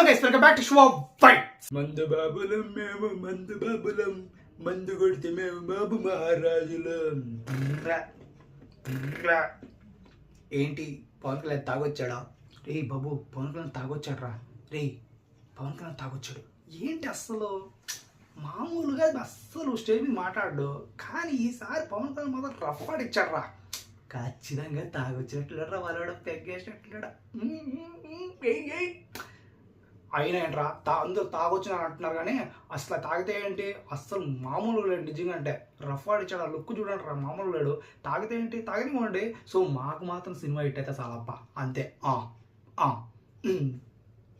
Hello guys welcome back to show fight మందు బాబులం మేము మందు బాబులం మందు కొడితే మేము బాబు మహారాజులం. రా, రా. ఏంటి పవన్ కళ్యాణ్ తాగొచ్చాడా? రే బాబు పవన్ కళ్యాణ్ తాగొచ్చాడు రా రే పవన్ కళ్యాణ్ తాగొచ్చాడు. ఏంటి అస్సలు? మామూలుగా అస్సలు స్టేజ్ మీద మాట్లాడు కానీ ఈసారి పవన్ కళ్యాణ్ మాత్రం రఫ్ రా ఖచ్చితంగా తాగొచ్చినట్లురా వాళ్ళ పెగ్గేసినట్లుడా అయినా ఏంట్రా తా అందరూ తాగొచ్చిన అంటున్నారు కానీ అసలు తాగితే ఏంటి? అస్సలు మామూలు లేడు నిజంగా అంటే రఫ్ ఆడిచ్చాడు ఆ లుక్ చూడండి రా మామూలు లేడు. తాగితే ఏంటి? తాగనివ్వండి సో మాకు మాత్రం సినిమా హిట్ అయితే చాలప్ప అంతే. ఆ,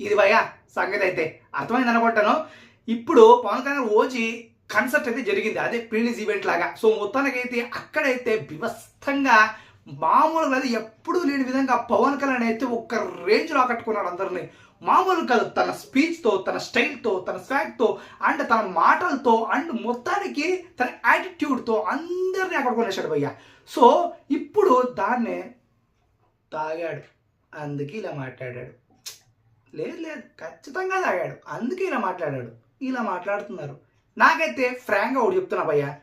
ఇది భయ్యా సంగతి అయితే. అర్థమైంది అనుకుంటాను. ఇప్పుడు పవన్ కళ్యాణ్ ఓజీ కన్సర్ట్ అయితే జరిగింది. అదే ప్రీలీజ్ ఈవెంట్ లాగా. సో మొత్తానికైతే అక్కడైతే వివస్థంగా మామూలుగా అది ఎప్పుడూ లేని విధంగా పవన్ కళ్యాణ్ అయితే ఒక్క రేంజ్లో ఆకట్టుకున్నాడు అందరినీ. మామూలు కాదు తన స్పీచ్తో తన స్టైల్తో తన స్వాగ్తో అండ్ తన మాటలతో అండ్ మొత్తానికి తన యాటిట్యూడ్తో అందరినీ ఆకట్టుకునేసాడు భయ్య. సో ఇప్పుడు దాన్నే తాగాడు. అందుకే ఇలా మాట్లాడాడు. లేదు లేదు ఖచ్చితంగా తాగాడు. అందుకే ఇలా మాట్లాడాడు. ఇలా మాట్లాడుతున్నారు. నాకైతే ఫ్రాంక్గా ఒకటి చెప్తున్నా భయ్య.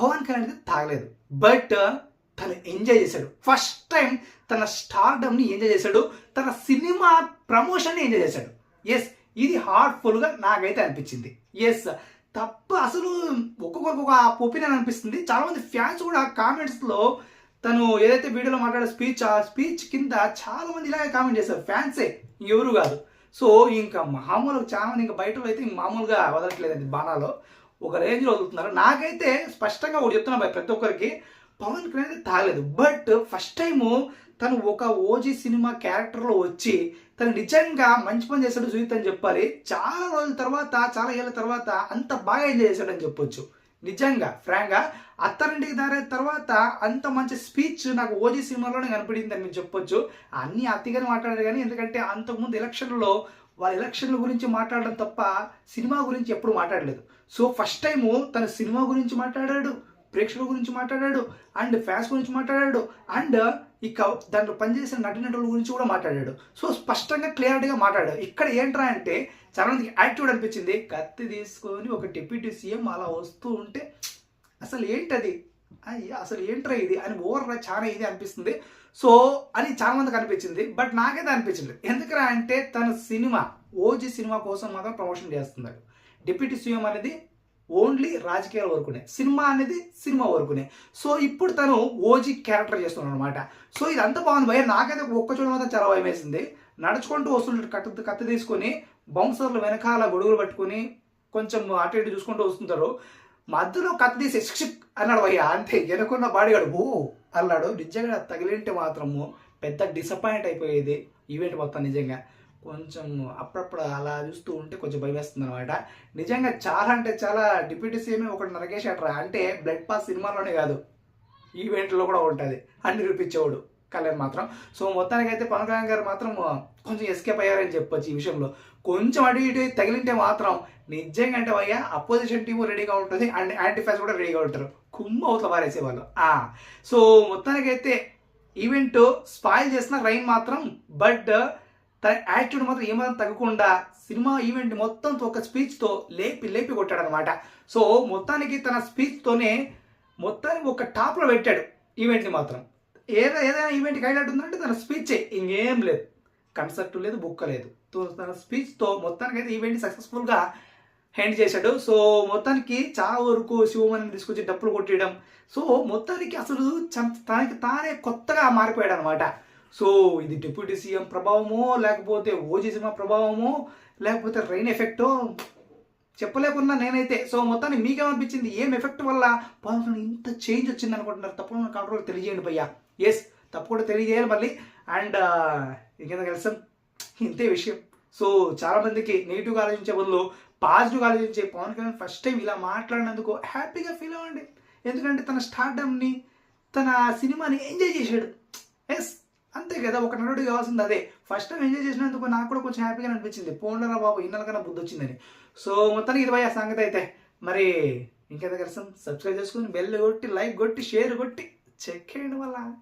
పవన్ కళ్యాణ్ అయితే తాగలేదు. బట్ తను ఎంజాయ్ చేశాడు. ఫస్ట్ టైం తన స్టార్డమ్ని ఎంజాయ్ చేశాడు. తన సినిమా ప్రమోషన్ని ఎంజాయ్ చేశాడు. ఎస్ ఇది హార్ట్ఫుల్గా నాకైతే అనిపించింది. ఎస్ తప్ప అసలు ఒక్కొక్కరికి ఒక ఒపీనియన్ అనిపిస్తుంది. చాలామంది ఫ్యాన్స్ కూడా కామెంట్స్లో తను ఏదైతే వీడియోలో మాట్లాడే స్పీచ్ ఆ స్పీచ్ కింద చాలామంది ఇలాగే కామెంట్ చేశారు ఫ్యాన్సే ఎవరు కాదు. సో ఇంకా మామూలుగా చాలా మంది ఇంకా బయట అయితే మామూలుగా వదలట్లేదండి బాణాలో. ఒక రేంజ్లో వదులుతున్నారు. నాకైతే స్పష్టంగా ఒకటి చెప్తున్నా ప్రతి ఒక్కరికి. పవన్ కళ్యాణ్ తాగలేదు. బట్ ఫస్ట్ టైము తను ఒక ఓజీ సినిమా క్యారెక్టర్లో వచ్చి తను నిజంగా మంచి పని చేశాడు జూయిత్ అని చెప్పాలి. చాలా రోజుల తర్వాత చాలా ఏళ్ళ తర్వాత అంత బాగా ఎంజాయ్ చేశాడని చెప్పొచ్చు. నిజంగా ఫ్రాంక్గా అత్తారింటికి దారే తర్వాత అంత మంచి స్పీచ్ నాకు ఓజీ సినిమాలోనే కనపడింది అని మీరు చెప్పొచ్చు. అన్ని అతిగానే మాట్లాడారు కానీ ఎందుకంటే అంతకుముందు ఎలక్షన్లో వాళ్ళ ఎలక్షన్ల గురించి మాట్లాడడం తప్ప సినిమా గురించి ఎప్పుడు మాట్లాడలేదు. సో ఫస్ట్ టైము తన సినిమా గురించి మాట్లాడాడు. ప్రేక్షకుల గురించి మాట్లాడాడు అండ్ ఫ్యాన్స్ గురించి మాట్లాడాడు అండ్ ఇక దాంట్లో పనిచేసిన నటినటుల గురించి కూడా మాట్లాడాడు. సో స్పష్టంగా క్లియారిటీగా మాట్లాడాడు. ఇక్కడ ఏంట్రా అంటే చాలా మందికి యాక్టివ్ అనిపించింది కత్తి తీసుకొని ఒక డిప్యూటీ సీఎం అలా వస్తూ ఉంటే అసలు ఏంటది? అసలు ఏంట్రా ఇది? అని ఓవర్రా చాలా ఇది అనిపిస్తుంది. సో అని చాలా మందికి అనిపించింది బట్ నాకైతే అనిపించింది ఎందుకురా అంటే తన సినిమా ఓజీ సినిమా కోసం మాత్రం ప్రమోషన్ చేస్తున్నాడు. డిప్యూటీ సీఎం అనేది ఓన్లీ రాజకీయాల వరకునే సినిమా అనేది సినిమా వరకునే. సో ఇప్పుడు తను ఓజీ క్యారెక్టర్ చేస్తున్నాడు అనమాట సో ఇది అంత బాగుంది భయ నాకైతే ఒక్క చోట మాత్రం చాలా భయం వేసింది నడుచుకుంటూ వస్తుంటాడు కత్తి కత్తి తీసుకొని బౌన్సర్లు వెనకాల గొడుగులు పట్టుకొని కొంచెం అటు ఇటు చూసుకుంటూ వస్తుంటారు. మధ్యలో కత్తి తీసి షిక్ అన్నాడు భయ్య. అంతే వెనుకున్న బాడీగాడు ఓ అన్నాడు. నిజంగా తగిలింటే మాత్రము పెద్ద డిసప్పాయింట్ అయిపోయేది ఈవెంట్ మొత్తం నిజంగా. కొంచెం అప్పుడప్పుడు అలా చూస్తూ ఉంటే కొంచెం భయం వేస్తుంది అనమాట నిజంగా చాలా అంటే చాలా డిప్యూటీ సీఎం ఒకటి నరకేశాడరా. అంటే బ్లడ్ పాస్ సినిమాలోనే కాదు ఈవెంట్లో కూడా ఉంటుంది. అన్ని చూపించేవాడు కళ్యాణ్ మాత్రం. సో మొత్తానికి అయితే పవన్ కళ్యాణ్ గారు మాత్రం కొంచెం ఎస్కేప్ అయ్యారని చెప్పొచ్చు ఈ విషయంలో. కొంచెం అటు ఇటు తగిలింటే మాత్రం నిజంగా అంటే అయ్యా అపోజిషన్ టీము రెడీగా ఉంటుంది అండ్ యాంటీఫైస్ కూడా రెడీగా ఉంటారు. కుమ్మ అవతల పారేసేవాళ్ళు. సో మొత్తానికైతే ఈవెంట్ స్పాయిల్ చేసిన రైన్ మాత్రం బట్ తన యాటిట్యూడ్ మాత్రం ఏమాత్రం తగ్గకుండా సినిమా ఈవెంట్ మొత్తం ఒక స్పీచ్తో లేపి లేపి కొట్టాడనమాట సో మొత్తానికి తన స్పీచ్తోనే మొత్తానికి ఒక టాప్లో పెట్టాడు ఈవెంట్ని మాత్రం. ఏదో ఏదైనా ఈవెంట్కి హైలైట్ ఉందంటే తన స్పీచే ఇంకేం లేదు. కన్సెప్ట్ లేదు బుక్క లేదు. సో తన స్పీచ్తో మొత్తానికి అయితే ఈవెంట్ సక్సెస్ఫుల్గా హ్యాండ్ చేశాడు. సో మొత్తానికి చాలా వరకు శివమని తీసుకొచ్చి డప్పులు కొట్టేయడం. సో మొత్తానికి అసలు చం- తనకి తానే కొత్తగా మారిపోయాడు అనమాట సో ఇది డిప్యూటీ సీఎం ప్రభావమో లేకపోతే ఓజీ సినిమా ప్రభావమో లేకపోతే రైన్ ఎఫెక్టో? చెప్పలేకున్నా నేనైతే. సో మొత్తానికి మీకేమనిపించింది? ఏం ఎఫెక్ట్ వల్ల పవన్ కళ్యాణ్ ఇంత చేంజ్ వచ్చింది అనుకుంటున్నారు తప్పకుండా కంట్రోల్ తెలియజేయండి భయ్యా. ఎస్ తప్పకుండా తెలియజేయాలి మళ్ళీ. అండ్ uh, ఇంకేదో కలిసాం ఇంతే విషయం. సో చాలా మందికి నెగిటివ్గా ఆలోచించే బదులు పాజిటివ్గా ఆలోచించే పవన్ కళ్యాణ్ ఫస్ట్ టైం ఇలా మాట్లాడినందుకు హ్యాపీగా ఫీల్ అవ్వండి. ఎందుకంటే తన స్టార్డమ్ని తన సినిమాని ఎంజాయ్ చేశాడు. ఎస్ అంతే కదా ఒక నటుడు కావాల్సింది అదే. ఫస్ట్ టైం ఎంజాయ్ చేసినందుకు నాకు కూడా కొంచెం హ్యాపీగా అనిపించింది. పోన్లరా బాబు ఇన్నలకన్నా బుద్ధి వచ్చిందని. సో మొత్తానికి ఇది భయ సంగతి అయితే. మరి ఇంకేదో కలిసాం సబ్స్క్రైబ్ చేసుకుని బెల్ కొట్టి లైక్ కొట్టి షేర్ కొట్టి చెక్ చేయండి వల్ల